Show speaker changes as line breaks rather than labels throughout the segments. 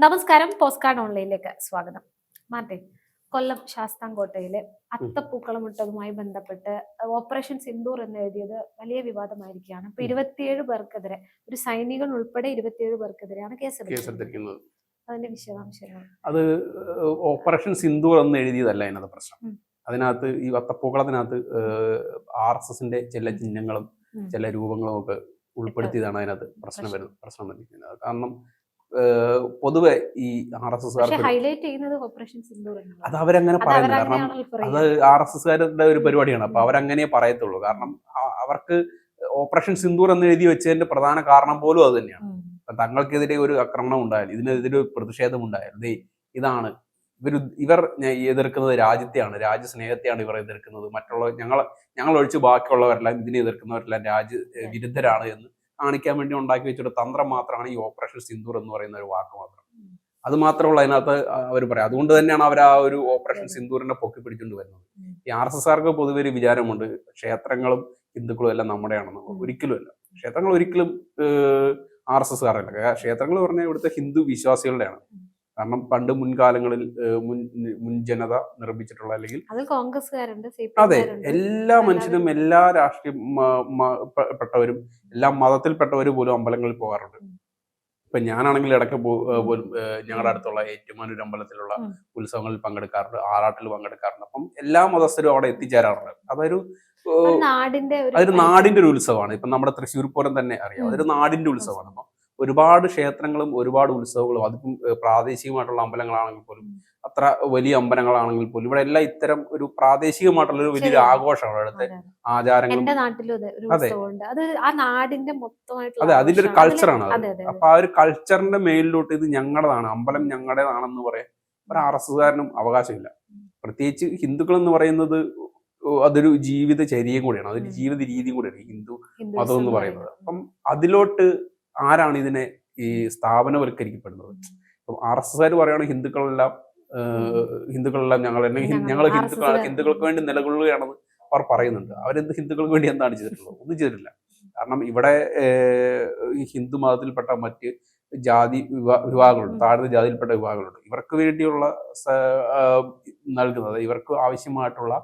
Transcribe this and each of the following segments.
നമസ്കാരം post card ഓൺലൈനിലേക്ക് സ്വാഗതം. Martin കൊല്ലം ശാസ്താംകോട്ടയിലെ അത്തപ്പൂക്കളമിട്ടതുമായി ബന്ധപ്പെട്ട് ഓപ്പറേഷൻ സിന്ദൂർ എന്ന് എഴുതിയത് വലിയ വിവാദമായിരിക്കുകയാണ്. ഇപ്പൊ
ഉം.
ഇരുപത്തിയേഴ് പേർക്കെതിരെ ഒരു സൈനികൻ ഉൾപ്പെടെ ഇരുപത്തിയേഴ് പേർക്കെതിരെയാണ്
കേസെടുത്തിരിക്കുന്നത്.
അതിന്റെ വിശദാംശങ്ങൾ.
അത് ഓപ്പറേഷൻ സിന്ദൂർ എന്ന് എഴുതിയതല്ല അതിനകത്ത് പ്രശ്നം. അതിനകത്ത് ഈ വത്തപ്പൂക്കളത്തിനകത്ത് ആർ എസ് എസിന്റെ ചില ചിഹ്നങ്ങളും ചില രൂപങ്ങളും ഒക്കെ ഉൾപ്പെടുത്തിയതാണ് അതിനകത്ത് പ്രശ്നം. വരുന്നത് പ്രശ്നം വന്നിരിക്കുന്നത്. കാരണം പൊതുവെ ഈ ആർ എസ് അത്. അവരങ്ങനെ
പറയുന്നു
പറയുന്നത് കാരണം അത്. ആർ എസ് എസ്കാരുടെ ഒരു പരിപാടിയാണ്. അപ്പൊ അവരങ്ങനെ പറയത്തുള്ളൂ. കാരണം അവർക്ക് ഓപ്പറേഷൻ സിന്ദൂർ എന്ന് എഴുതി വെച്ചതിന്റെ പ്രധാന കാരണം പോലും അത് തന്നെയാണ്. തങ്ങൾക്കെതിരെ ഒരു ആക്രമണം ഉണ്ടായാലും ഇതിനെതിരെ ഒരു പ്രതിഷേധം ഉണ്ടായാലും ദേ ഇതാണ്. ഇവർ ഇവർ എതിർക്കുന്നത് രാജ്യത്തെയാണ്. രാജ്യസ്നേഹത്തെയാണ് ഇവർ എതിർക്കുന്നത്. മറ്റുള്ള ഞങ്ങൾ ഞങ്ങൾ ഒഴിച്ച് ബാക്കിയുള്ളവരെല്ലാം ഇതിനെ എതിർക്കുന്നവരെല്ലാം രാജ്യ വിരുദ്ധരാണ് എന്ന് കാണിക്കാൻ വേണ്ടി ഉണ്ടാക്കി വെച്ചൊരു തന്ത്രം മാത്രമാണ് ഈ ഓപ്പറേഷൻ സിന്ദൂർ എന്ന് പറയുന്ന ഒരു വാക്ക് മാത്രം. അത് മാത്രമുള്ള അതിനകത്ത് അവർ പറയാം. അതുകൊണ്ട് തന്നെയാണ് അവർ ആ ഒരു ഓപ്പറേഷൻ സിന്ദൂറിനെ പൊക്കി പിടിച്ചുകൊണ്ട് വരുന്നത്. ഈ ആർ എസ് എസ്കാർക്ക് പൊതുവെ ഒരു വിചാരമുണ്ട്. ക്ഷേത്രങ്ങളും ഹിന്ദുക്കളും എല്ലാം നമ്മുടെയാണെന്ന്
ഉം.
ഒരിക്കലും അല്ല ക്ഷേത്രങ്ങൾ ഒരിക്കലും ആർ എസ് എസ്കാരല്ല ക്ഷേത്രങ്ങൾ പറഞ്ഞാൽ ഇവിടുത്തെ ഹിന്ദു വിശ്വാസികളുടെയാണ്. കാരണം പണ്ട് മുൻകാലങ്ങളിൽ മുൻ മുൻ ജനത നിർമ്മിച്ചിട്ടുള്ള അല്ലെങ്കിൽ
കോൺഗ്രസ്സുകാരുണ്ട്
അതെ എല്ലാ മനുഷ്യരും എല്ലാ രാഷ്ട്രീയ പെട്ടവരും എല്ലാ മതത്തിൽപ്പെട്ടവരും പോലും അമ്പലങ്ങളിൽ പോകാറുണ്ട്. ഇപ്പൊ ഞാനാണെങ്കിൽ ഇടയ്ക്ക് പോലും ഞങ്ങളുടെ അടുത്തുള്ള ഏറ്റുമാനൂർ അമ്പലത്തിലുള്ള ഉത്സവങ്ങളിൽ പങ്കെടുക്കാറുണ്ട് ആറാട്ടിൽ പങ്കെടുക്കാറുണ്ട്. അപ്പം എല്ലാ മതസ്ഥരും അവിടെ എത്തിച്ചേരാറുണ്ട്. അതൊരു അതൊരു നാടിന്റെ ഒരു ഉത്സവമാണ്. ഇപ്പൊ നമ്മുടെ തൃശ്ശൂർ പൂരം തന്നെ അറിയാം. അതൊരു നാടിന്റെ ഉത്സവമാണ്. ഒരുപാട് ക്ഷേത്രങ്ങളും ഒരുപാട് ഉത്സവങ്ങളും അതിപ്പം പ്രാദേശികമായിട്ടുള്ള അമ്പലങ്ങളാണെങ്കിൽ പോലും അത്ര വലിയ അമ്പലങ്ങളാണെങ്കിൽ പോലും ഇവിടെ എല്ലാം ഇത്തരം ഒരു പ്രാദേശികമായിട്ടുള്ള ഒരു വലിയൊരു
ശരിയാണ്.
ആഘോഷമാണ് ഇവിടുത്തെ. ആചാരങ്ങളും
അതെ
അതെ. അതിന്റെ ഒരു കൾച്ചറാണ് അത്. അപ്പൊ ആ ഒരു കൾച്ചറിന്റെ മേലിലോട്ട് ഇത് ഞങ്ങളുടെതാണ് അമ്പലം ഞങ്ങളുടേതാണെന്ന് പറയാൻ ഒരു ആർ എസ് കാരനും അവകാശമില്ല പ്രത്യേകിച്ച് ഹിന്ദുക്കൾ എന്ന് പറയുന്നത് അതൊരു ജീവിത ചര്യയും കൂടിയാണ്. അതൊരു. ജീവിത രീതിയും കൂടിയാണ് ഹിന്ദു മതം എന്ന് പറയുന്നത്. അപ്പം അതിലോട്ട് ആരാണ് ഇതിനെ ഈ സ്ഥാപനവൽക്കരിക്കപ്പെടുന്നത്? ഇപ്പം ആർ എസ് എസ്കാർ പറയുകയാണെങ്കിൽ ഹിന്ദുക്കളെല്ലാം ഹിന്ദുക്കളെല്ലാം ഞങ്ങൾ
ഞങ്ങൾ
ഞങ്ങൾ ഹിന്ദുക്കൾ ഹിന്ദുക്കൾക്ക് വേണ്ടി നിലകൊള്ളുകയാണെന്ന് അവർ പറയുന്നുണ്ട്. അവരെന്ത് ഹിന്ദുക്കൾക്ക് വേണ്ടി എന്താണ് ചെയ്തിട്ടുള്ളത്? ഒന്നും ചെയ്തിട്ടില്ല. കാരണം ഇവിടെ ഹിന്ദു മതത്തിൽപ്പെട്ട മറ്റ് ജാതി വിവാ വിഭാഗങ്ങളുണ്ട്. താഴ്ന്ന ജാതിയിൽപ്പെട്ട വിഭാഗങ്ങളുണ്ട്. ഇവർക്ക് വേണ്ടിയുള്ള നൽകുന്നത് ഇവർക്ക് ആവശ്യമായിട്ടുള്ള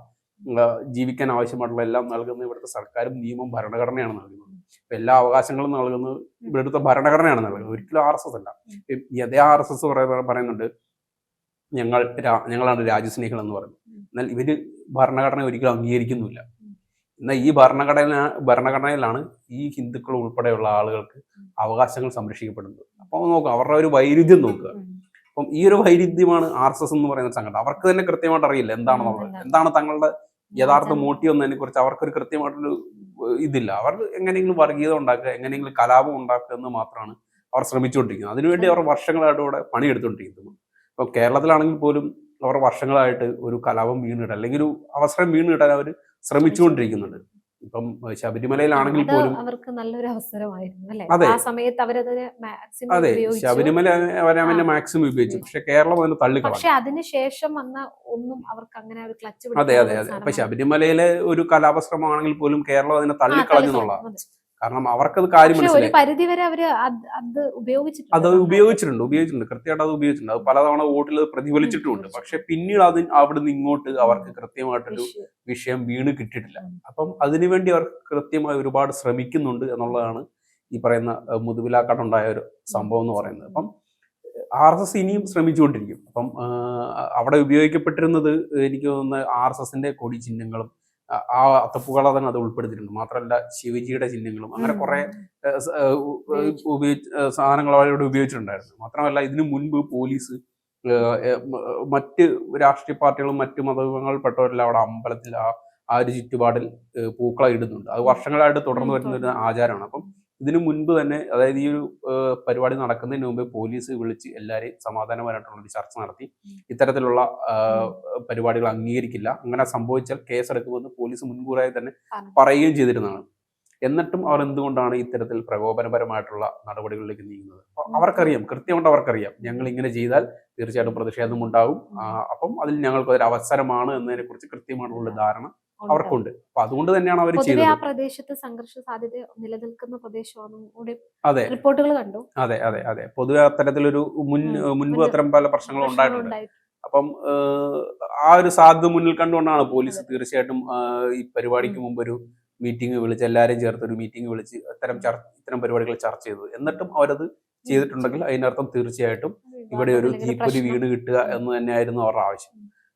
ജീവിക്കാൻ ആവശ്യമായിട്ടുള്ള എല്ലാം നൽകുന്ന ഇവിടുത്തെ സർക്കാരും നിയമം ഭരണഘടനയാണ് നൽകുന്നത്. എല്ലാ അവകാശങ്ങളും നൽകുന്നത് ഇവിടുത്തെ ഭരണഘടനയാണ് നൽകുന്നത്. ഒരിക്കലും ആർ എസ് എസ് അല്ല യഥേ ആർ എസ് എസ് പറയുന്നുണ്ട് ഞങ്ങൾ ഞങ്ങളാണ് രാജ്യസ്നേഹികൾ എന്ന് പറയുന്നത്. എന്നാൽ ഇവർ ഭരണഘടന ഒരിക്കലും അംഗീകരിക്കുന്നില്ല. എന്നാൽ ഈ ഭരണഘടന ഭരണഘടനയിലാണ് ഈ ഹിന്ദുക്കൾ ഉൾപ്പെടെയുള്ള ആളുകൾക്ക്. അവകാശങ്ങൾ സംരക്ഷിക്കപ്പെടുന്നത്. അപ്പോൾ നോക്കുക അവരുടെ ഒരു വൈരുദ്ധ്യം നോക്കുക. അപ്പം ഈ ഒരു വൈരുദ്ധ്യമാണ് ആർ എസ് എസ് എന്ന് പറയുന്ന സംഘടന. അവർക്ക് തന്നെ കൃത്യമായിട്ട് അറിയില്ല എന്താണെന്നുള്ളത്.
എന്താണ്?
എന്താണ് തങ്ങളുടെ യഥാർത്ഥ. മോട്ടീവ് എന്നതിനെ കുറിച്ച് അവർക്കൊരു കൃത്യമായിട്ടൊരു ഇതില്ല. അവർ എങ്ങനെയെങ്കിലും വർഗീയത ഉണ്ടാക്കുക എങ്ങനെയെങ്കിലും കലാപം ഉണ്ടാക്കുക എന്ന് മാത്രമാണ് അവർ ശ്രമിച്ചുകൊണ്ടിരിക്കുന്നത്. അതിനുവേണ്ടി അവർ വർഷങ്ങളായിട്ട് ഇവിടെ പണിയെടുത്തുകൊണ്ടിരിക്കുന്നു. ഇപ്പോൾ കേരളത്തിലാണെങ്കിൽ പോലും അവർ വർഷങ്ങളായിട്ട് ഒരു കലാപം വീണിട്ട് അല്ലെങ്കിൽ ഒരു അവസരം വീണിടാൻ അവർ ശ്രമിച്ചുകൊണ്ടിരിക്കുന്നുണ്ട്. ഇപ്പം ശബരിമലയിലാണെങ്കിൽ പോലും
അവർക്ക് നല്ലൊരു അവസരമായിരുന്നു അല്ലെ?
അതെ.
ആ സമയത്ത് അവരതിന് മാക്സിമം
അതെ ശബരിമല അവരവന്റെ മാക്സിമം ഉപയോഗിച്ചു. പക്ഷെ കേരളം അതിന് തള്ളിക്കളഞ്ഞു.
പക്ഷെ അതിനുശേഷം വന്ന ഒന്നും അവർക്ക് അങ്ങനെ ഒരു ക്ലച്ച്
അതെ അതെ അതെ. അപ്പൊ ശബരിമലയിലെ ഒരു കലാപശ്രമമാണെങ്കിൽ പോലും കേരളം അതിനെ തള്ളിക്കളഞ്ഞു എന്നുള്ള കാരണം അവർക്കത് കാര്യം മനസ്സിലായി.
പരിധി വരെ അവർ അത് ഉപയോഗിച്ചിട്ടുണ്ട്.
അത് ഉപയോഗിച്ചിട്ടുണ്ട് ഉപയോഗിച്ചിട്ടുണ്ട്. കൃത്യമായിട്ട് അത് ഉപയോഗിച്ചിട്ടുണ്ട്. അത് പലതവണ വോട്ടിൽ പ്രതിഫലിച്ചിട്ടുമുണ്ട് പക്ഷെ പിന്നീട് അത് അവിടുന്ന് ഇങ്ങോട്ട് അവർക്ക് കൃത്യമായിട്ടൊരു
വിഷയം.
വീണ് കിട്ടിയിട്ടില്ല. അപ്പം അതിനുവേണ്ടി അവർ കൃത്യമായി ഒരുപാട് ശ്രമിക്കുന്നുണ്ട് എന്നുള്ളതാണ് ഈ പറയുന്ന മുതുവിലാക്കാട്ടുണ്ടായ ഒരു സംഭവം എന്ന് പറയുന്നത്. അപ്പം ആർ എസ് എസ് ഇനിയും ശ്രമിച്ചുകൊണ്ടിരിക്കും. അപ്പം അവിടെ ഉപയോഗിക്കപ്പെട്ടിരുന്നത് എനിക്ക് തോന്നുന്ന ആർ എസ് എസിന്റെ കൊടി ചിഹ്നങ്ങളും ആ- അത്തപ്പുകള തന്നെ അത് ഉൾപ്പെടുത്തിയിട്ടുണ്ട്. മാത്രമല്ല ശിവജിയുടെ ചിഹ്നങ്ങളും അങ്ങനെ. കുറെ
ഉപയോഗിച്ച്.
സാധനങ്ങൾ അവരോട് ഉപയോഗിച്ചിട്ടുണ്ടായിരുന്നു. മാത്രമല്ല ഇതിനു മുൻപ് പോലീസ് മറ്റ് രാഷ്ട്രീയ പാർട്ടികളും മറ്റ് മതവിഭാഗങ്ങളിൽപ്പെട്ടവരെല്ലാം അവിടെ അമ്പലത്തിൽ ആ ആ ഒരു ചുറ്റുപാടിൽ പൂക്കളം ഇടുന്നുണ്ട് അത് വർഷങ്ങളായിട്ട് തുടർന്ന് വരുന്ന ഒരു ആചാരമാണ്. അപ്പം ഇതിനു മുൻപ് തന്നെ അതായത് ഈ ഒരു പരിപാടി നടക്കുന്നതിന് മുമ്പ് പോലീസ് വിളിച്ച് എല്ലാവരെയും സമാധാനപരമായിട്ടുള്ള ഒരു ചർച്ച നടത്തി. ഇത്തരത്തിലുള്ള പരിപാടികൾ അംഗീകരിക്കില്ല. അങ്ങനെ സംഭവിച്ചാൽ കേസെടുക്കുമെന്ന് പോലീസ് മുൻകൂറായി തന്നെ പറയുകയും ചെയ്തിരുന്നതാണ്. എന്നിട്ടും അവർ എന്തുകൊണ്ടാണ് ഇത്തരത്തിൽ പ്രകോപനപരമായിട്ടുള്ള നടപടികളിലേക്ക് നീങ്ങുന്നത്? അവർക്കറിയാം. കൃത്യമായിട്ട് അവർക്കറിയാം. ഞങ്ങൾ ഇങ്ങനെ ചെയ്താൽ തീർച്ചയായിട്ടും പ്രതിഷേധം ഉണ്ടാകും ആ, അപ്പം അതിൽ ഞങ്ങൾക്ക് ഒരു അവസരമാണ് എന്നതിനെ കുറിച്ച് കൃത്യമായിട്ടുള്ള ധാരണ. അവർക്കുണ്ട്. അപ്പൊ അതുകൊണ്ട് തന്നെയാണ് അവർ
ചെയ്യുന്നത് ആ
ചെയ്തത്.
പ്രദേശത്ത് സംഘർഷ സാധ്യത നിലനിൽക്കുന്ന പ്രദേശമാണ്
അതെ.
റിപ്പോർട്ടുകൾ കണ്ടു.
അതെ അതെ അതെ. പൊതുവെ അത്തരത്തിലൊരു മുൻ. മുൻപ് അത്തരം പല പ്രശ്നങ്ങളും ഉണ്ടായിട്ടുണ്ട്. അപ്പം ആ ഒരു സാധ്യത മുന്നിൽ കണ്ടുകൊണ്ടാണ് പോലീസ് തീർച്ചയായിട്ടും ഈ പരിപാടിക്ക് മുമ്പ് ഒരു മീറ്റിംഗ് വിളിച്ച് എല്ലാവരെയും ചേർത്ത് ഒരു മീറ്റിംഗ് വിളിച്ച് ഇത്തരം ചർച്ച ഇത്തരം പരിപാടികൾ ചർച്ച ചെയ്തത് എന്നിട്ടും അവരത് ചെയ്തിട്ടുണ്ടെങ്കിൽ അതിനർത്ഥം തീർച്ചയായിട്ടും ഇവിടെ ഒരു
അല്ലെങ്കിൽ
വീട് കിട്ടുക എന്ന് തന്നെയായിരുന്നു അവരുടെ ആവശ്യം.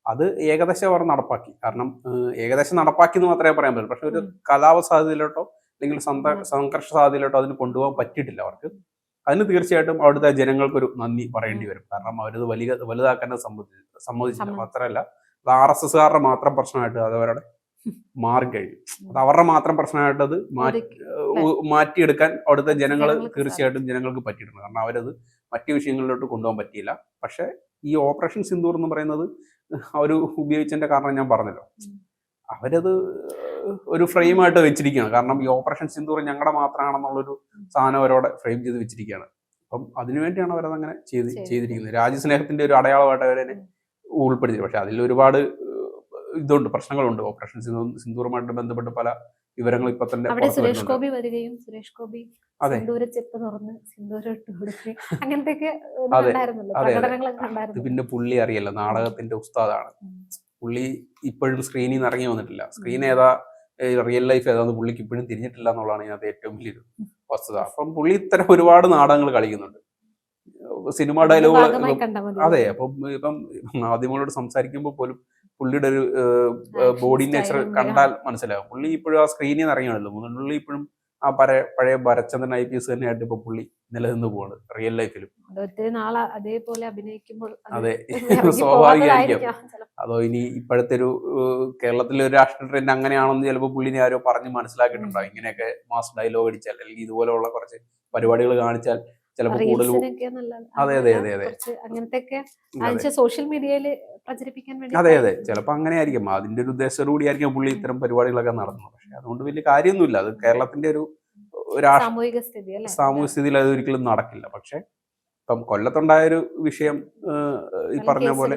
അത് ഏകദേശം അവർ നടപ്പാക്കി. കാരണം ഏകദേശം നടപ്പാക്കി എന്ന് മാത്രമേ പറയാൻ പറ്റൂ. പക്ഷെ ഒരു. കലാപ സാധ്യതയിലോട്ടോ അല്ലെങ്കിൽ. സംഘർഷ സാധ്യതയിലോട്ടോ അതിന് കൊണ്ടുപോകാൻ പറ്റിയിട്ടില്ല അവർക്ക്. അതിന് തീർച്ചയായിട്ടും അവിടുത്തെ ജനങ്ങൾക്കൊരു നന്ദി പറയേണ്ടി വരും. കാരണം അവരത് വലിയ വലുതാക്കാൻ സമ്മതി സമ്മതിച്ചില്ല.
സമ്മതി-
മാത്രമല്ല അത് ആർ എസ് എസ്കാരുടെ മാത്രം പ്രശ്നമായിട്ട് അത് അവരുടെ മാറി കഴിഞ്ഞു അത് അവരുടെ മാത്രം പ്രശ്നമായിട്ട് അത് മാറ്റി മാറ്റിയെടുക്കാൻ അവിടുത്തെ ജനങ്ങൾ തീർച്ചയായിട്ടും ജനങ്ങൾക്ക് പറ്റിയിട്ടുണ്ട്. കാരണം അവരത് മറ്റു വിഷയങ്ങളിലോട്ട് കൊണ്ടുപോകാൻ പറ്റിയില്ല. പക്ഷെ ഈ ഓപ്പറേഷൻ സിന്ദൂർ എന്ന് പറയുന്നത് അവർ ഉപയോഗിച്ചതിന്റെ കാരണം ഞാൻ പറഞ്ഞല്ലോ. അവരത് ഒരു ഫ്രെയിമായിട്ട് വെച്ചിരിക്കുകയാണ്. കാരണം ഈ ഓപ്പറേഷൻ സിന്ദൂർ ഞങ്ങളുടെ മാത്രമാണെന്നുള്ളൊരു സാധനം അവരോടെ ഫ്രെയിം ചെയ്ത് വെച്ചിരിക്കുകയാണ്. അപ്പം അതിനുവേണ്ടിയാണ് അവരത് അങ്ങനെ ചെയ്ത്. ചെയ്തിരിക്കുന്നത്. രാജ്യസ്നേഹത്തിന്റെ ഒരു അടയാളമായിട്ട് അവരെ ഉൾപ്പെടുത്തി. പക്ഷെ അതിൽ ഒരുപാട് ഇതുണ്ട് പ്രശ്നങ്ങളുണ്ട്. ഓപ്പറേഷൻ സിന്ദൂറുമായിട്ട് ബന്ധപ്പെട്ട് പല വിവരങ്ങൾ ഇപ്പൊ തന്നെ
അവിടെ സുരേഷ് ഗോപി വരികയും സുരേഷ് ഗോപി. സിന്ദൂര ചെപ്പ് തുറന്ന് സിന്ദൂരം ഇട്ട് അങ്ങനത്തെയൊക്കെ
പിന്നെ പുള്ളി അറിയല്ലോ. നാടകത്തിന്റെ ഉസ്താദാണ്. പുള്ളി ഇപ്പോഴും സ്ക്രീനിൽ നിന്ന് ഇറങ്ങി വന്നിട്ടില്ല. സ്ക്രീൻ ഏതാ റിയൽ ലൈഫ് ഏതാന്ന് പുള്ളിക്ക് ഇപ്പോഴും തിരിഞ്ഞിട്ടില്ല എന്നുള്ളതാണ് ഇതിനകത്ത് ഏറ്റവും വലിയൊരു വസ്തുത. അപ്പം പുള്ളി ഇത്തരം ഒരുപാട് നാടകങ്ങൾ കളിക്കുന്നുണ്ട്. സിനിമ
ഡയലോഗ്
ഡയലോഗുകൾ അതെ അപ്പം ഇപ്പം മാധ്യമങ്ങളോട് സംസാരിക്കുമ്പോൾ പോലും പുള്ളിയുടെ ഒരു ബോഡി നേച്ചർ കണ്ടാൽ മനസ്സിലാവും. പുള്ളി ഇപ്പോഴും ആ സ്ക്രീനിൽ നിന്ന് ഇറങ്ങിയാണല്ലോ പുള്ളി ഇപ്പോഴും ആ പഴയ പഴയ ഭരചന്ദ്രൻ ഐ പി എസ് തന്നെയായിട്ട് ഇപ്പൊ പുള്ളി നിലനിന്ന് പോവാണ് റിയൽ ലൈഫിലും
അത് ഒത്തിരി നാളെ അതേപോലെ അഭിനയിക്കുമ്പോൾ അതെ
സ്വാഭാവികമായിരിക്കും. അതോ ഇനി ഇപ്പോഴത്തെ ഒരു കേരളത്തിലെ ഒരു രാഷ്ട്രീയ ട്രെൻഡ് അങ്ങനെയാണെന്ന് ചിലപ്പോൾ പുള്ളിനെ ആരോ പറഞ്ഞ് മനസ്സിലാക്കിയിട്ടുണ്ടാവും. ഇങ്ങനെയൊക്കെ മാസ് ഡയലോഗ് അടിച്ചാൽ അല്ലെങ്കിൽ ഇതുപോലെയുള്ള കുറച്ച് പരിപാടികൾ കാണിച്ചാൽ ചിലപ്പോൾ കൂടുതൽ അതെ, അതെ, അതെ, അതെ. അതെ
സോഷ്യൽ മീഡിയയിൽ പ്രചരിപ്പിക്കാൻ വേണ്ടി
അതെ അതെ. ചിലപ്പോൾ അങ്ങനെ ആയിരിക്കും അതിന്റെ ഒരു ഉദ്ദേശത്തോടു കൂടിയായിരിക്കും പുള്ളി ഇത്തരം പരിപാടികളൊക്കെ നടത്തുന്നത്. പക്ഷെ അതുകൊണ്ട് വലിയ കാര്യമൊന്നുമില്ല. അത് കേരളത്തിന്റെ ഒരു
സാമൂഹിക സ്ഥിതി
സാമൂഹിക സ്ഥിതിയിൽ അത് ഒരിക്കലും നടക്കില്ല. പക്ഷെ ഇപ്പം കൊല്ലത്തുണ്ടായ ഒരു വിഷയം ഈ പറഞ്ഞ പോലെ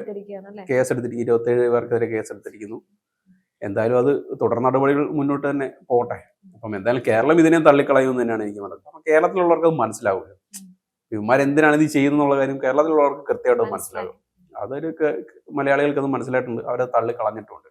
കേസെടുത്തിരിക്കും. ഇരുപത്തേഴ് പേർക്കെതിരെ കേസ് എടുത്തിരിക്കുന്നു എന്തായാലും അത് തുടർ നടപടികൾ മുന്നോട്ട് തന്നെ പോട്ടെ അപ്പം എന്തായാലും കേരളം ഇതിനെ തള്ളിക്കളയുമെന്ന് തന്നെയാണ് എനിക്ക് മനസ്സിലാക്കുന്നത് അപ്പം കേരളത്തിലുള്ളവർക്ക് അത് മനസ്സിലാവില്ല ഇവന്മാർ എന്തിനാണ് ഇത് ചെയ്യുന്നുള്ള കാര്യം കേരളത്തിലുള്ളവർക്ക് കൃത്യമായിട്ട് മനസ്സിലാകും. അതൊരു മലയാളികൾക്ക് അത് മനസ്സിലായിട്ടുണ്ട്. അവരെ തള്ളിക്കളഞ്ഞിട്ടുണ്ട്.